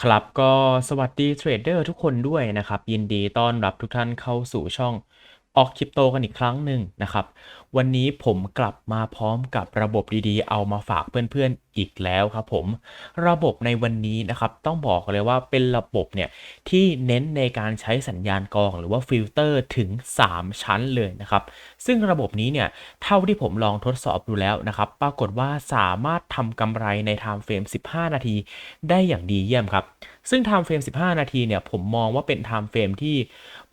ครับก็สวัสดีเทรดเดอร์ทุกคนด้วยนะครับ ยินดีต้อนรับทุกท่านเข้าสู่ช่องออกคริปโตกันอีกครั้งหนึ่งนะครับ วันนี้ผมกลับมาพร้อมกับระบบดีๆ เอามาฝากเพื่อนๆอีกแล้วครับผม ระบบในวันนี้นะครับ ต้องบอกเลยว่าเป็นระบบเนี่ย ที่เน้นในการใช้สัญญาณกรองหรือว่าฟิลเตอร์ถึง 3 ชั้นเลยนะครับ ซึ่งระบบนี้เนี่ยเท่าที่ผมลองทดสอบดูแล้วนะครับ ปรากฏว่าสามารถทำกำไรใน time frame 15 นาทีได้อย่างดีเยี่ยมครับ ซึ่ง time frame 15 นาทีเนี่ยผมมองว่าเป็น time frame ที่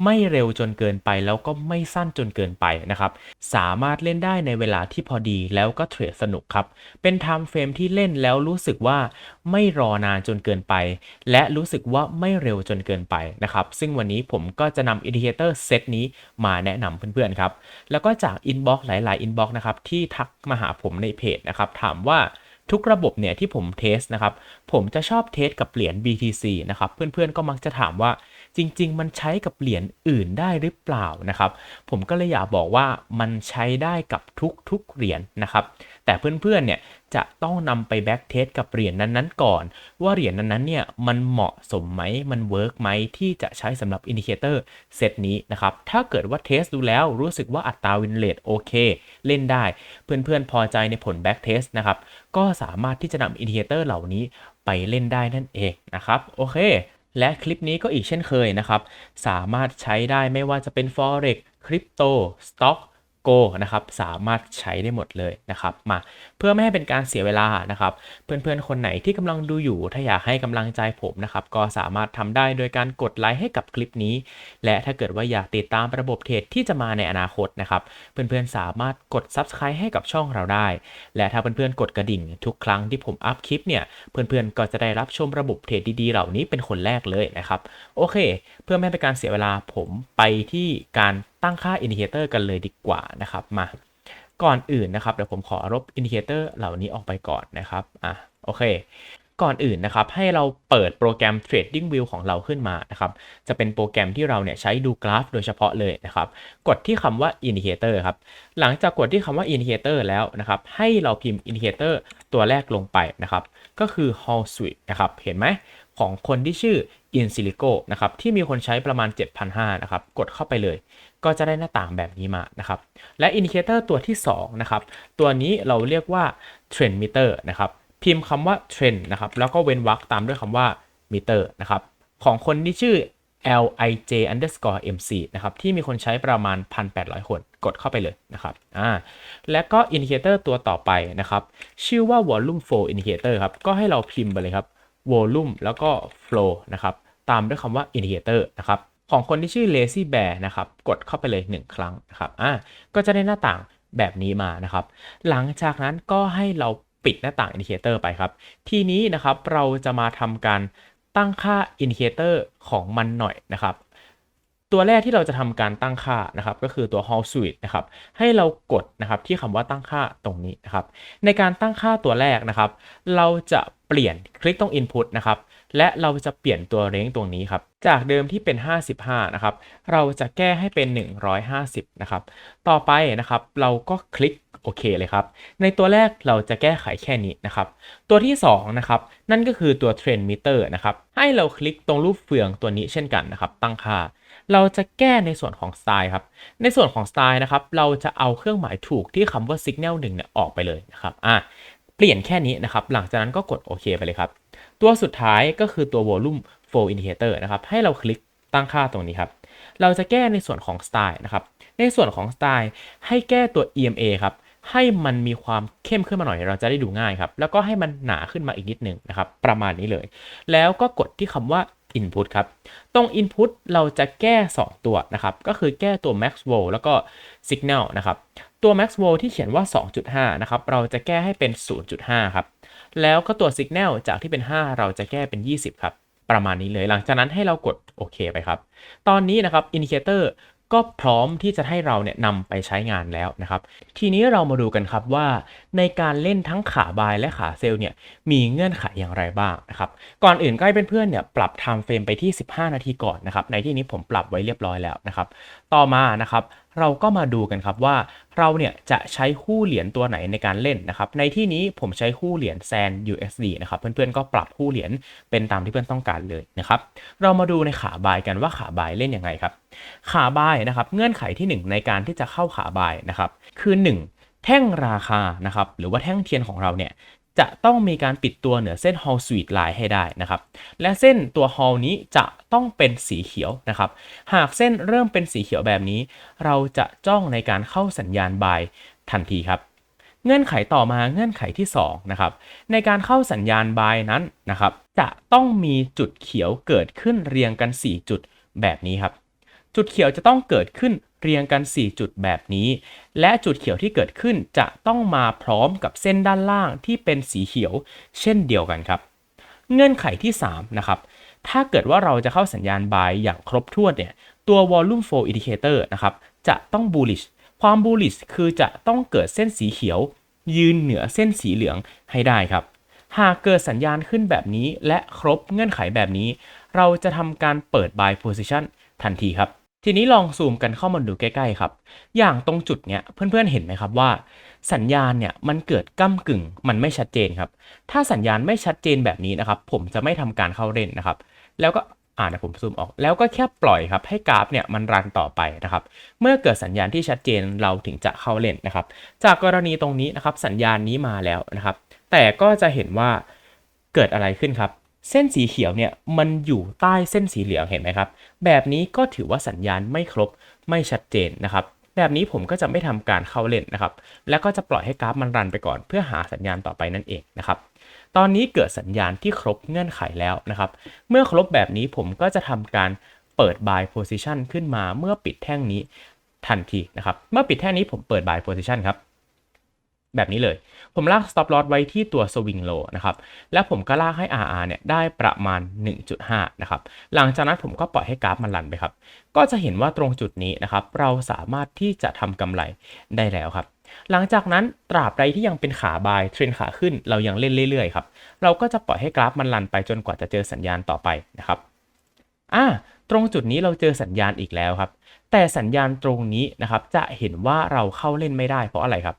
ไม่เร็วจนเกินไปแล้วก็ไม่สั้นจนเกินไปนะครับ สามารถเล่นได้ในเวลาที่พอดีแล้วก็เทรดสนุกครับ เป็น time frame ที่เล่นแล้วรู้สึกว่าไม่รอนานจนเกินไป และรู้สึกว่าไม่เร็วจนเกินไปนะครับ ซึ่งวันนี้ผมก็จะนำอินดิเคเตอร์เซตนี้มาแนะนำเพื่อนๆครับแล้วก็จากอินบ็อกซ์หลาย ๆ อินบ็อกซ์นะครับที่ทักมาหาผมในเพจนะครับถามว่าทุกระบบเนี่ยที่ผมเทสนะครับผมจะชอบเทสกับเหรียญ BTC นะครับเพื่อนๆก็มักจะถามว่าจริง ๆ มันใช้กับเหรียญอื่นได้หรือเปล่านะครับ ผมก็เลยอยากบอกว่ามันใช้ได้กับทุกๆเหรียญนะครับ แต่เพื่อนๆเนี่ยจะต้องนำไปแบ็กเทสกับเหรียญนั้นๆก่อน ว่าเหรียญนั้นๆเนี่ยมันเหมาะสมไหมมันเวิร์กไหมที่จะใช้สำหรับอินดิเคเตอร์เซตนี้นะครับ ถ้าเกิดว่าเทสดูแล้วรู้สึกว่าอัตราวินเลทโอเค เล่นได้ เพื่อนๆพอใจในผลแบ็กเทสนะครับ ก็สามารถที่จะนำอินดิเคเตอร์เหล่านี้ไปเล่นได้นั่นเองนะครับโอเค และคลิปนี้ก็อีกเช่นเคยนะครับ สามารถใช้ได้ไม่ว่าจะเป็น Forex คริปโตสต็อก Go นะครับสามารถใช้ได้หมดเลยนะครับมาเพื่อไม่ให้เป็นการเสียเวลานะครับ เพื่อนๆ คนไหนที่กำลังดูอยู่ ถ้าอยากให้กำลังใจผมนะครับก็สามารถทำได้โดยการกดไลค์ให้กับคลิปนี้ และถ้าเกิดว่าอยากติดตามระบบเทรดที่จะมาในอนาคตนะครับเพื่อนๆสามารถกด Subscribe ให้กับช่องเราได้ และถ้าเพื่อนๆกดกระดิ่งทุกครั้งที่ผมอัพคลิปเนี่ยเพื่อนๆก็จะได้รับชมระบบเทรดดีๆ เหล่านี้เป็นคนแรกเลยนะครับโอเค เพื่อไม่ให้เป็นการเสียเวลาผมไปที่การตั้งค่าอินดิเคเตอร์กันเลยดีกว่านะครับมาก่อนอื่นนะครับเดี๋ยวผมขอลบอินดิเคเตอร์เหล่านี้ออกไปก่อนนะครับอะโอเค ก่อนอื่นนะครับให้เราเปิดโปรแกรม Trading View ของเราขึ้นมานะครับจะเป็นโปรแกรมที่เราเนี่ยใช้ดูกราฟโดยเฉพาะเลยนะครับกดที่คำว่า Indicator ครับหลังจากกดที่คำว่า Indicator แล้วนะครับให้เราพิมพ์ Indicator ตัวแรกลงไปนะครับก็คือ Hall Switch นะครับเห็นไหม ของคนที่ชื่อ In Silico นะครับที่มีคนใช้ประมาณ 7,500นะครับกดเข้าไปเลย ก็จะได้หน้าต่างแบบนี้มานะครับและอินดิเคเตอร์ตัวที่2นะครับตัวนี้เราเรียกว่า Trend Meter นะครับพิมพ์คำว่า Trend นะครับแล้วก็เว้นวรรคตามด้วยคำว่า Meter นะครับของคนที่ชื่อ lij underscore mc นะครับที่มีคนใช้ประมาณ 1,800 คนกดเข้าไปเลยนะครับอ่าและก็อินดิเคเตอร์ตัวต่อไปนะครับชื่อว่า volume flow indicator ครับก็ให้เราพิมพ์ไปเลยครับ volume แล้วก็ flow นะครับ ตามด้วยคำว่า indicator นะครับ ของคนที่ชื่อ lazy bear นะครับ กดเข้าไปเลย 1 ครั้งนะครับอ่าก็จะได้หน้าต่างแบบนี้มานะครับ หลังจากนั้นก็ให้เราปิดหน้าต่างอินดิเคเตอร์ไปครับ ทีนี้นะครับเราจะมาทำการตั้งค่าอินดิเคเตอร์ของมันหน่อยนะครับ ตัวแรกที่เราจะทำการตั้งค่านะครับก็คือตัว Hall Switch นะครับให้เรากดนะครับที่คำว่าตั้งค่าตรงนี้นะครับในการตั้งค่าตัวแรกนะครับ เราจะเปลี่ยนคลิกตรง Input นะครับและเราจะเปลี่ยนตัวเรงตรงนี้ครับจากเดิมที่เป็น 55นะครับเราจะแก้ให้เป็น 150นะครับต่อไปนะครับเราก็คลิกโอเคเลยครับ ในตัวแรกเราจะแก้ไขแค่นี้นะครับ ตัวที่2นะครับ นั่นก็คือตัว Trend Meter นะครับ ให้เราคลิกตรงรูปเฟืองตัวนี้เช่นกันนะครับ ตั้งค่า เราจะแก้ในส่วนของสไตล์ครับ ในส่วนของสไตล์นะครับ เราจะเอาเครื่องหมายถูกที่คำว่า Signal 1เนี่ยออกไปเลยนะครับ อะ เปลี่ยนแค่นี้นะครับ หลังจากนั้นก็กดโอเคไปเลยครับ ตัวสุดท้ายก็คือตัว volume flow indicator นะครับ ให้เราคลิกตั้งค่าตรงนี้ครับ เราจะแก้ในส่วนของสไตล์นะครับ ในส่วนของสไตล์ให้แก้ตัว EMA ครับ ให้มันมีความเข้มขึ้นมาหน่อยเราจะได้ดูง่ายครับ แล้วก็ให้มันหนาขึ้นมาอีกนิดนึงนะครับ ประมาณนี้เลย แล้วก็กดที่คำว่า input ครับ ตรง input เราจะแก้ 2 ตัวนะครับ ก็คือแก้ตัว Maxwell แล้วก็ signal นะครับ ตัว Maxwell ที่เขียนว่า 2.5 นะครับ เราจะแก้ให้เป็น 0.5 ครับ แล้วก็ตัว signal จากที่เป็น 5 เราจะแก้เป็น 20 ครับ ประมาณนี้เลย หลังจากนั้นให้เรากดโอเคไปครับ ตอนนี้นะครับ indicator ก็พร้อมที่จะให้เราเนี่ยนำไปใช้งานแล้วนะครับ ทีนี้เรามาดูกันครับว่า ในการเล่นทั้งขาบายและขาเซลล์เนี่ยมีเงื่อนไขอย่างไรบ้างนะครับ ก่อนอื่นก็ให้เพื่อนๆเนี่ยปรับไทม์เฟรมไปที่ 15 นาทีก่อนนะครับ ในที่นี้ผมปรับไว้เรียบร้อยแล้วนะครับ ต่อมานะครับ เราก็มาดูกันครับว่าเราเนี่ยจะใช้คู่เหรียญตัวไหนในการเล่นนะครับในที่นี้ผมใช้คู่เหรียญแซน USD นะครับเพื่อนๆก็ปรับคู่เหรียญเป็นตามที่เพื่อนต้องการเลยนะครับเรามาดูในขาบายกันว่าขาบายเล่นยังไงครับขาบายนะครับเงื่อนไขที่ 1 ในการที่จะเข้าขาบายนะครับคือ 1 แท่งราคานะครับหรือว่าแท่งเทียนของเราเนี่ย จะต้องมีการปิดตัวเหนือเส้น Hall Sweet Line ให้ได้นะครับ และเส้นตัว Hall นี้จะต้องเป็นสีเขียวนะครับ หากเส้นเริ่มเป็นสีเขียวแบบนี้ เราจะจ้องในการเข้าสัญญาณบายทันทีครับเงื่อนไขต่อมาเงื่อนไขที่2นะครับในการเข้าสัญญาณบายนั้นนะครับจะต้องมีจุดเขียวเกิดขึ้นเรียงกัน 4 จุดแบบนี้ครับ จุดเขียวจะต้องเกิดขึ้น เรียงกัน 4 จุดแบบนี้ และจุดเขียวที่เกิดขึ้นจะต้องมาพร้อมกับเส้นด้านล่างที่เป็นสีเขียว เช่นเดียวกันครับ เงื่อนไขที่ 3 นะครับ ถ้าเกิดว่าเราจะเข้าสัญญาณบายอย่างครบถ้วนเนี่ย ตัว volume flow indicator นะครับ จะต้อง bullish ความ bullish คือจะต้องเกิดเส้นสีเขียว ยืนเหนือเส้นสีเหลืองให้ได้ครับ หากเกิดสัญญาณขึ้นแบบนี้ และครบเงื่อนไขแบบนี้ เราจะทำการเปิด buy position ทันทีครับ ทีนี้ลองซูมกันเข้ามาดูใกล้ๆครับ อย่างตรงจุดเนี้ยเพื่อนๆเห็นไหมครับว่า สัญญาณเนี่ยมันเกิดก้ากึ่งมันไม่ชัดเจนครับ ถ้าสัญญาณไม่ชัดเจนแบบนี้นะครับ ผมจะไม่ทำการเข้าเล่นนะครับ แล้วก็อ่านผมซูมออกแล้วก็แค่ปล่อยครับให้กราฟเนี่ยมันรันต่อไปนะครับ เมื่อเกิดสัญญาณที่ชัดเจนเราถึงจะเข้าเล่นนะครับ จากกรณีตรงนี้นะครับสัญญาณนี้มาแล้วนะครับ แต่ก็จะเห็นว่าเกิดอะไรขึ้นครับ เส้นสีเขียวเนี่ยมันอยู่ใต้เส้นสีเหลืองเห็นไหมครับ แบบนี้ก็ถือว่าสัญญาณไม่ครบไม่ชัดเจนนะครับ แบบนี้ผมก็จะไม่ทำการเข้าเล่นนะครับ แล้วก็จะปล่อยให้กราฟมันรันไปก่อน เพื่อหาสัญญาณต่อไปนั่นเองนะครับ ตอนนี้เกิดสัญญาณที่ครบเงื่อนไขแล้วนะครับ เมื่อครบแบบนี้ผมก็จะทำการเปิด buy position ขึ้นมาเมื่อปิดแท่งนี้ทันทีนะครับ เมื่อปิดแท่งนี้ผมเปิด buy position ครับ แบบนี้เลย ผมลาก stop loss ไว้ที่ตัว swing low นะครับ แล้วผมก็ลากให้ RR เนี่ยได้ประมาณ 1.5 นะครับ หลังจากนั้นผมก็ปล่อยให้กราฟมันรันไปครับ ก็จะเห็นว่าตรงจุดนี้นะครับ เราสามารถที่จะทำกำไรได้แล้วครับ หลังจากนั้นตราบใดที่ยังเป็นขาบายเทรนขาขึ้นเรายังเล่นเรื่อยๆครับ เราก็จะปล่อยให้กราฟมันรันไปจนกว่าจะเจอสัญญาณต่อไปนะครับอ่าตรงจุดนี้เราเจอสัญญาณอีกแล้วครับ แต่สัญญาณตรงนี้นะครับจะเห็นว่าเราเข้าเล่นไม่ได้เพราะอะไรครับ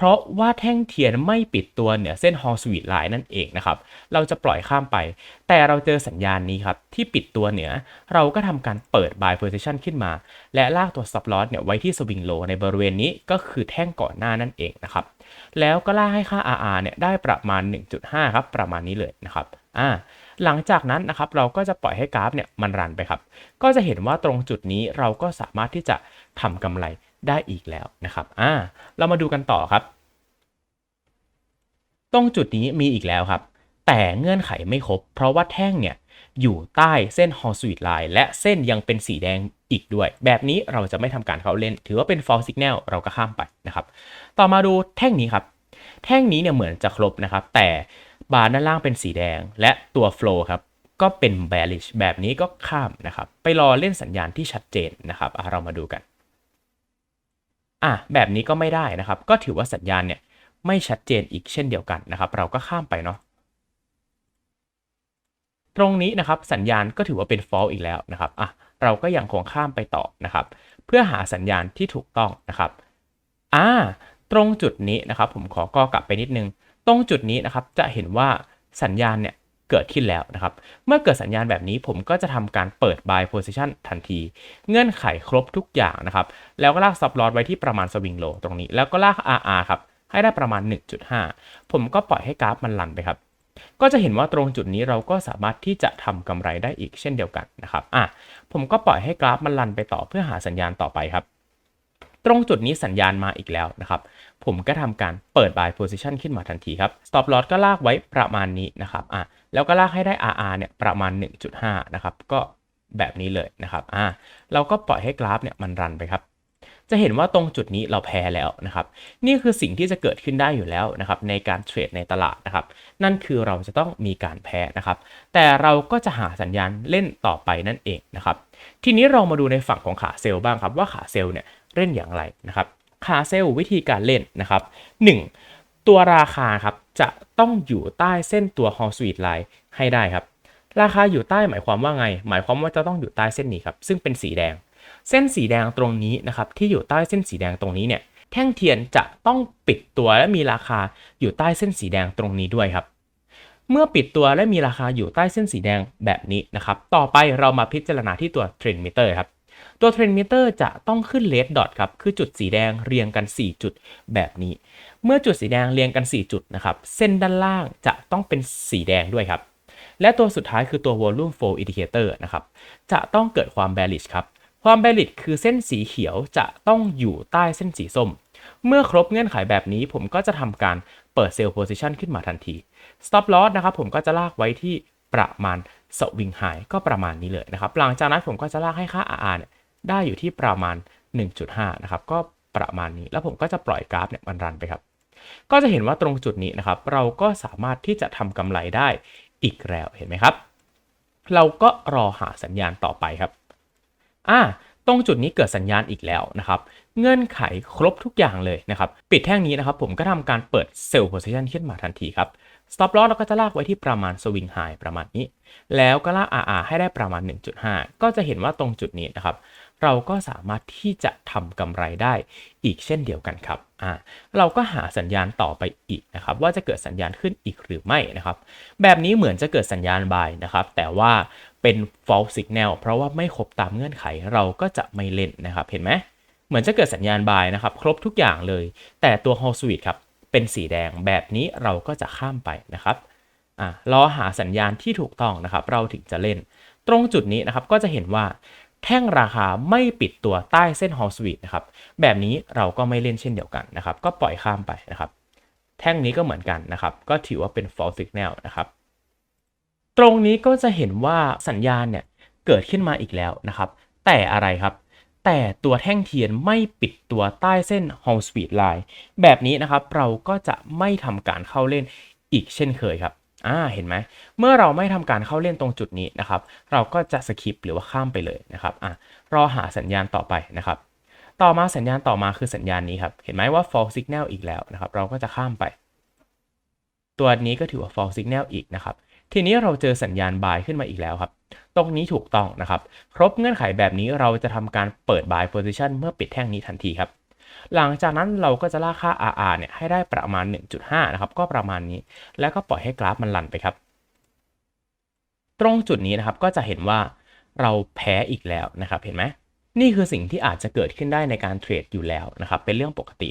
เพราะว่าแท่งเทียนไม่ปิดตัวเหนือเส้น Hall Sweet Line นั่นเองนะครับ เราจะปล่อยข้ามไป แต่เราเจอสัญญาณนี้ครับ ที่ปิดตัวเหนือ เราก็ทำการเปิด buy position ขึ้นมา และลากตัว stop loss เนี่ยไว้ที่ swing low ในบริเวณนี้ก็คือแท่งก่อนหน้านั่นเองนะครับ แล้วก็ลากให้ค่า RR เนี่ยได้ประมาณ 1.5 ครับ ประมาณนี้เลยนะครับ อ่าหลังจากนั้นนะครับเราก็จะปล่อยให้กราฟเนี่ยมันรันไปครับ ก็จะเห็นว่าตรงจุดนี้เราก็สามารถที่จะทำกำไร ได้อีกแล้วนะครับอ่าเรามาดูกันต่อครับ ตรงจุดนี้มีอีกแล้วครับ แต่เงื่อนไขไม่ครบ เพราะว่าแท่งเนี่ยอยู่ใต้เส้น Hall Sweet Line และเส้นยังเป็นสีแดงอีกด้วย แบบนี้เราจะไม่ทำการเข้าเล่น ถือว่าเป็น false signal เราก็ข้ามไปนะครับ ต่อมาดูแท่งนี้ครับ แท่งนี้เนี่ยเหมือนจะครบนะครับ แต่บาร์ด้านล่างเป็นสีแดงและตัว flow ครับก็เป็น bearish แบบนี้ก็ข้ามนะครับ ไปรอเล่นสัญญาณที่ชัดเจนนะครับอะเรามาดูกัน อะแบบนี้ก็ไม่ได้นะครับ ก็ถือว่าสัญญาณเนี่ยไม่ชัดเจนอีกเช่นเดียวกันนะครับ เราก็ข้ามไปเนาะตรงนี้นะครับสัญญาณก็ถือว่าเป็น false อีกแล้วนะครับอะเราก็ยังคงข้ามไปต่อนะครับ เพื่อหาสัญญาณที่ถูกต้องนะครับอ่าตรงจุดนี้นะครับ ผมขอกอกลับไปนิดนึง ตรงจุดนี้นะครับจะเห็นว่าสัญญาณเนี่ย เกิดขึ้นแล้วนะครับ เมื่อเกิดสัญญาณแบบนี้ผมก็จะทำการเปิด buy position ทันที เงื่อนไขครบทุกอย่างนะครับ แล้วก็ลาก stop loss ไว้ที่ประมาณ swing low ตรงนี้ แล้วก็ลาก RR ครับ ให้ได้ประมาณ 1.5 ผมก็ปล่อยให้กราฟมันรันไปครับ ก็จะเห็นว่าตรงจุดนี้เราก็สามารถที่จะทำกำไรได้อีกเช่นเดียวกันนะครับ อะ ผมก็ปล่อยให้กราฟมันรันไปต่อเพื่อหาสัญญาณต่อไปครับ ตรงจุดนี้สัญญาณมาอีกแล้วนะครับ ผมก็ทำการเปิด buy position ขึ้นมาทันทีครับ stop loss ก็ลากไว้ประมาณนี้นะครับอะแล้วก็ลากให้ได้ RR เนี่ยประมาณ 1.5 นะครับ ก็แบบนี้เลยนะครับอะเราก็ปล่อยให้กราฟเนี่ยมันรันไปครับจะเห็นว่าตรงจุดนี้เราแพ้แล้วนะครับ นี่คือสิ่งที่จะเกิดขึ้นได้อยู่แล้วนะครับในการเทรดในตลาดนะครับ นั่นคือเราจะต้องมีการแพ้นะครับ แต่เราก็จะหาสัญญาณเล่นต่อไปนั่นเองนะครับ ทีนี้เรามาดูในฝั่งของขาเซลล์บ้างครับว่าขาเซลล์เนี่ย เล่นอย่างไรนะครับขาเซลวิธีการเล่นนะครับ 1. ตัวราคาครับจะต้องอยู่ใต้เส้นตัว Hall Sweet Line ให้ได้ครับ ราคาอยู่ใต้หมายความว่าไง หมายความว่าจะต้องอยู่ใต้เส้นนี้ครับ ซึ่งเป็นสีแดง เส้นสีแดงตรงนี้นะครับที่อยู่ใต้เส้นสีแดงตรงนี้เนี่ยแท่งเทียนจะต้องปิดตัวและมีราคาอยู่ใต้เส้นสีแดงตรงนี้ด้วยครับ เมื่อปิดตัวและมีราคาอยู่ใต้เส้นสีแดงแบบนี้นะครับ ต่อไปเรามาพิจารณาที่ตัวเทรนมิเตอร์ครับ ตัวเทรนมิเตอร์จะต้องขึ้นเลดดอทครับ คือจุดสีแดงเรียงกัน 4 จุดแบบนี้ เมื่อจุดสีแดงเรียงกัน 4 จุดนะครับ เส้นด้านล่างจะต้องเป็นสีแดงด้วยครับ และตัวสุดท้ายคือตัว volume flow indicator นะครับ จะต้องเกิดความ bearish ครับ ความ bearish คือเส้นสีเขียวจะต้องอยู่ใต้เส้นสีส้ม เมื่อครบเงื่อนไขแบบนี้ผมก็จะทำการเปิด sell position ขึ้นมาทันที stop loss นะครับผมก็จะลากไว้ที่ ประมาณ swing high ก็ประมาณนี้เลยนะครับ หลังจากนั้นผมก็จะลากให้ค่า RR เนี่ยได้อยู่ที่ประมาณ 1.5 นะครับ ก็ประมาณนี้ แล้วผมก็จะปล่อยกราฟเนี่ยมันรันไปครับ ก็จะเห็นว่าตรงจุดนี้นะครับ เราก็สามารถที่จะทำกำไรได้อีกแล้วเห็นไหมครับ เราก็รอหาสัญญาณต่อไปครับ อ่า ตรงจุดนี้เกิดสัญญาณอีกแล้วนะครับ เงื่อนไขครบทุกอย่างเลยนะครับ ปิดแท่งนี้นะครับ ผมก็ทำการเปิดเซลล์โพซิชันขึ้นมาทันทีครับ stop loss เราก็จะลากไว้ที่ประมาณ swing high ประมาณนี้ แล้วก็ลาก RR ให้ได้ประมาณ 1.5 ก็จะเห็นว่าตรงจุดนี้นะครับ เราก็สามารถที่จะทำกำไรได้อีกเช่นเดียวกันครับอ่าเราก็หาสัญญาณต่อไปอีกนะครับ ว่าจะเกิดสัญญาณขึ้นอีกหรือไม่นะครับ แบบนี้เหมือนจะเกิดสัญญาณ buy นะครับ แต่ว่าเป็น false signal เพราะว่าไม่ครบตามเงื่อนไขเราก็จะไม่เล่นนะครับ เห็นไหมเหมือนจะเกิดสัญญาณ buy นะครับ ครบทุกอย่างเลย แต่ตัว h o l l s u i t ครับ เป็นสีแดงแบบนี้เราก็จะข้ามไปนะครับอ่ารอหาสัญญาณที่ถูกต้องนะครับ เราถึงจะเล่น ตรงจุดนี้นะครับก็จะเห็นว่าแท่งราคาไม่ปิดตัวใต้เส้น Hall Switch นะครับ แบบนี้เราก็ไม่เล่นเช่นเดียวกันนะครับ ก็ปล่อยข้ามไปนะครับ แท่งนี้ก็เหมือนกันนะครับ ก็ถือว่าเป็น false signal นะครับ ตรงนี้ก็จะเห็นว่าสัญญาณเนี่ยเกิดขึ้นมาอีกแล้วนะครับ แต่อะไรครับ แต่ตัวแท่งเทียนไม่ปิดตัวใต้เส้น Hall Switch Line แบบนี้นะครับเราก็จะไม่ทำการเข้าเล่นอีกเช่นเคยครับอ่าเห็นไหมเมื่อเราไม่ทำการเข้าเล่นตรงจุดนี้นะครับ เราก็จะสคิปหรือว่าข้ามไปเลยนะครับอะรอหาสัญญาณต่อไปนะครับต่อมาสัญญาณต่อมาคือสัญญาณนี้ครับ เห็นไหมว่า false signal อีกแล้วนะครับ เราก็จะข้ามไป ตัวนี้ก็ถือว่า false signal อีกนะครับ ทีนี้เราเจอสัญญาณ buy ขึ้นมาอีกแล้วครับ ตรงนี้ถูกต้องนะครับ ครบเงื่อนไขแบบนี้เราจะทำการเปิด buy position เมื่อปิดแท่งนี้ทันทีครับ หลังจากนั้นเราก็จะลากค่า RR เนี่ยให้ได้ประมาณ 1.5 นะครับ ก็ประมาณนี้ แล้วก็ปล่อยให้กราฟมันลันไปครับ ตรงจุดนี้นะครับก็จะเห็นว่าเราแพ้อีกแล้วนะครับ เห็นไหมนี่คือสิ่งที่อาจจะเกิดขึ้นได้ในการเทรดอยู่แล้วนะครับ เป็นเรื่องปกติ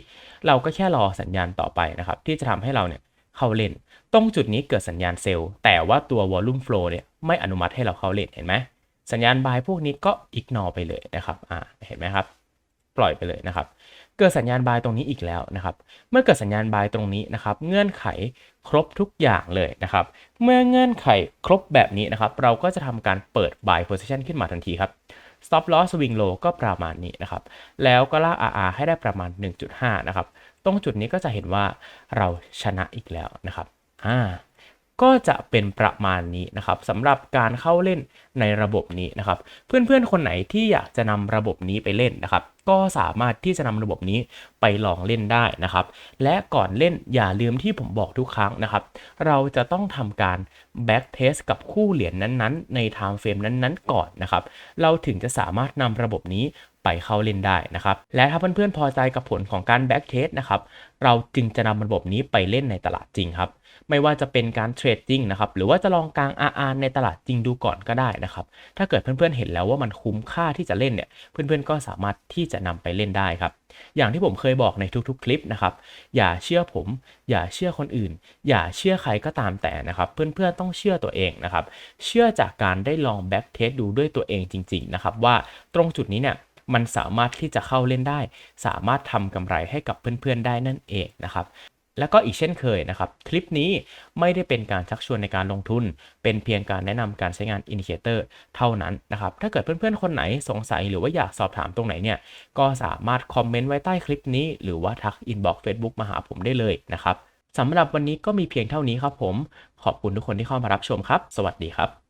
เราก็แค่รอสัญญาณต่อไปนะครับ ที่จะทำให้เราเนี่ย เข้าเล่น ตรงจุดนี้เกิดสัญญาณเซลล์ แต่ว่าตัว volume flow เนี่ยไม่อนุมัติให้เราเข้าเล่นเห็นไหมสัญญาณ buy พวกนี้ก็ ignore ไปเลยนะครับอ่าเห็นไหมครับ ปล่อยไปเลยนะครับ เกิดสัญญาณ buy ตรงนี้อีกแล้วนะครับ เมื่อเกิดสัญญาณ buy ตรงนี้นะครับ เงื่อนไขครบทุกอย่างเลยนะครับ เมื่อเงื่อนไขครบแบบนี้นะครับ เราก็จะทำการเปิด buy position ขึ้นมาทันทีครับ stop loss swing low ก็ประมาณนี้นะครับ แล้วก็ลาก RR ให้ได้ประมาณ 1.5 นะครับ ตรงจุดนี้ก็จะเห็นว่าเราชนะอีกแล้วนะครับอ่าก็จะเป็นประมาณนี้นะครับสำหรับการเข้าเล่นในระบบนี้นะครับ เพื่อนๆ คนไหนที่อยากจะนำระบบนี้ไปเล่นนะครับ ก็สามารถที่จะนำระบบนี้ไปลองเล่นได้นะครับ และก่อนเล่นอย่าลืมที่ผมบอกทุกครั้งนะครับ เราจะต้องทำการ back test กับคู่เหรียญนั้นๆ ใน time frame นั้นๆ ก่อนนะครับ เราถึงจะสามารถนำระบบนี้ ไปเข้าเล่นได้นะครับ และถ้าเพื่อนๆพอใจกับผลของการ back test นะครับ เราจึงจะนำระบบนี้ไปเล่นในตลาดจริงครับ ไม่ว่าจะเป็นการเทรดจริงนะครับ หรือว่าจะลองกลาง RR ในตลาดจริงดูก่อนก็ได้นะครับ ถ้าเกิดเพื่อนๆเห็นแล้วว่ามันคุ้มค่าที่จะเล่นเนี่ย เพื่อนๆก็สามารถที่จะนำไปเล่นได้ครับ อย่างที่ผมเคยบอกในทุกๆ คลิปนะครับ อย่าเชื่อผม อย่าเชื่อคนอื่น อย่าเชื่อใครก็ตามแต่นะครับ เพื่อนๆต้องเชื่อตัวเองนะครับ เชื่อจากการได้ลองแบ็กเทสดูด้วยตัวเองจริง ๆ นะครับ ว่าตรงจุดนี้เนี่ย มันสามารถที่จะเข้าเล่นได้ สามารถทำกำไรให้กับเพื่อนๆได้นั่นเองนะครับแล้วก็อีกเช่นเคยนะครับ คลิปนี้ไม่ได้เป็นการชักชวนในการลงทุน เป็นเพียงการแนะนำการใช้งานอินดิเคเตอร์เท่านั้นนะครับ ถ้าเกิดเพื่อนๆ คนไหนสงสัยหรือว่าอยากสอบถามตรงไหนเนี่ย ก็สามารถคอมเมนต์ไว้ใต้คลิปนี้ หรือว่าทักอินบ็อกซ์เฟซบุ๊กมาหาผมได้เลยนะครับสำหรับวันนี้ก็มีเพียงเท่านี้ครับผม ขอบคุณทุกคนที่เข้ามารับชมครับ สวัสดีครับ